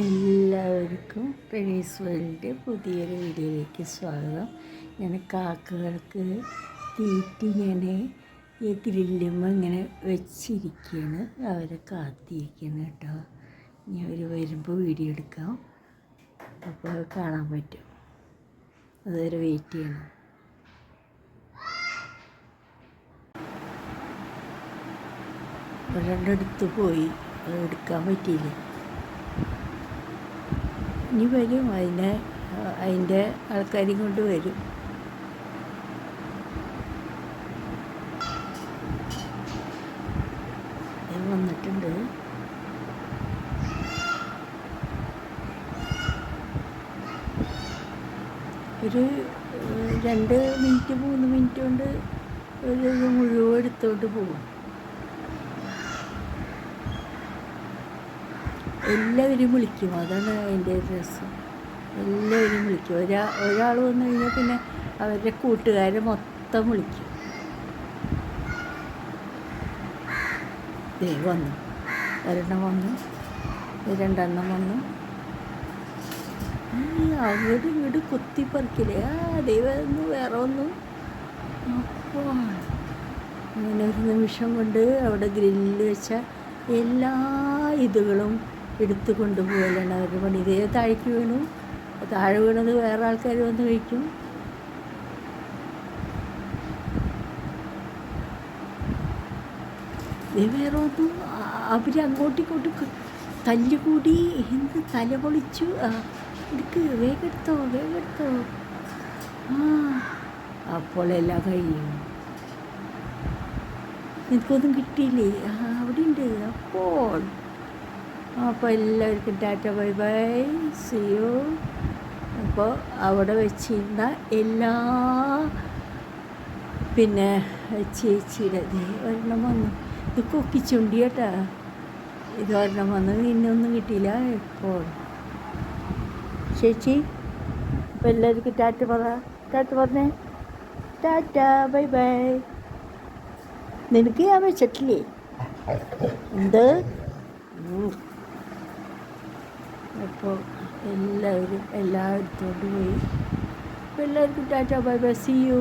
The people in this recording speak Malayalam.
എല്ലാവർക്കും റെനീസ് വേൾഡിന്റെ പുതിയൊരു വീഡിയോയിലേക്ക് സ്വാഗതം. ഞാൻ കാക്കകൾക്ക് തീറ്റി ഞാൻ ഈ ഗ്രില്ലുമ്പോൾ ഇങ്ങനെ വെച്ചിരിക്കുകയാണ് അവരെ കാത്തിരിക്കുകയാണ് കേട്ടോ. ഇനി അവർ വരുമ്പോൾ വീഡിയോ എടുക്കാം. അപ്പോൾ കാണാൻ പറ്റും. അതുവരെ വെയിറ്റ് ചെയ്യണം. രണ്ടടുത്ത് പോയി. എടുക്കാൻ പറ്റിയില്ല. ഇനി വരും. അതിനെ അതിന്റെ ആൾക്കാരും കൊണ്ട് വരും. വന്നിട്ടുണ്ട്. ഒരു രണ്ട് മിനിറ്റ് മൂന്ന് മിനിറ്റ് കൊണ്ട് ഒരു മുഴുവൻ എടുത്തോണ്ട് പോകും എല്ലാവരും വിളിക്കും. അതാണ് അതിന്റെ രസം. എല്ലാവരും വിളിക്കും. ഒരാ ഒരാൾ വന്നു കഴിഞ്ഞാൽ പിന്നെ അവരുടെ കൂട്ടുകാർ മൊത്തം വിളിക്കും. ദേ വന്നു. ഒരെണ്ണം വന്നു. രണ്ടെണ്ണം വന്നു. അവിടെ വീട് കുത്തിപ്പറിക്കില്ലേ ആ ദൈവം ഒന്ന് വേറെ ഒന്നു അങ്ങനെ ഒരു നിമിഷം കൊണ്ട് അവിടെ ഗ്രില്ല് വെച്ച എല്ലാ ഇതുകളും എടുത്തു കൊണ്ടുപോകലാണ് അവരുടെ പണി. ഇതേ താഴേക്ക് വീണു. താഴെ വീണത് വേറെ ആൾക്കാർ വന്ന് കഴിക്കും. വേറെ ഒന്നും ഇങ്ങോട്ടും തല്ലുകൂടി എന്ത് തല പൊളിച്ചു. എടുക്ക് വേഗെടുത്തോ വേഗെടുത്തോ. ആ അപ്പോൾ എല്ലാം കഴിയും. നിനക്കൊന്നും കിട്ടിയില്ലേ? ആ അവിടെ ഉണ്ട് അപ്പോൾ അപ്പോൾ എല്ലാവർക്കും ടാറ്റ ബൈ ബൈ. സിയോ അപ്പോൾ അവിടെ വെച്ചിരുന്ന എല്ലാ പിന്നെ ചേച്ചിയുടെ ഒരെണ്ണം വന്നു. ഇത് കൊക്കിച്ചുണ്ടി കേട്ടാ. ഇത് ഒരെണ്ണം വന്നു. ഇന്നൊന്നും കിട്ടിയില്ല. എപ്പോൾ ചേച്ചി അപ്പോൾ എല്ലാവർക്കും ടാറ്റ പറ. ടാറ്റ പറഞ്ഞേ. Tata bye bye. നിനക്ക് ഞാൻ വെച്ചിട്ടില്ലേ? എന്ത്? അപ്പോൾ എല്ലാവരും എല്ലാം എടുത്തുകൊണ്ട് പോയി. അപ്പോൾ എല്ലാവർക്കും tata bye bye see you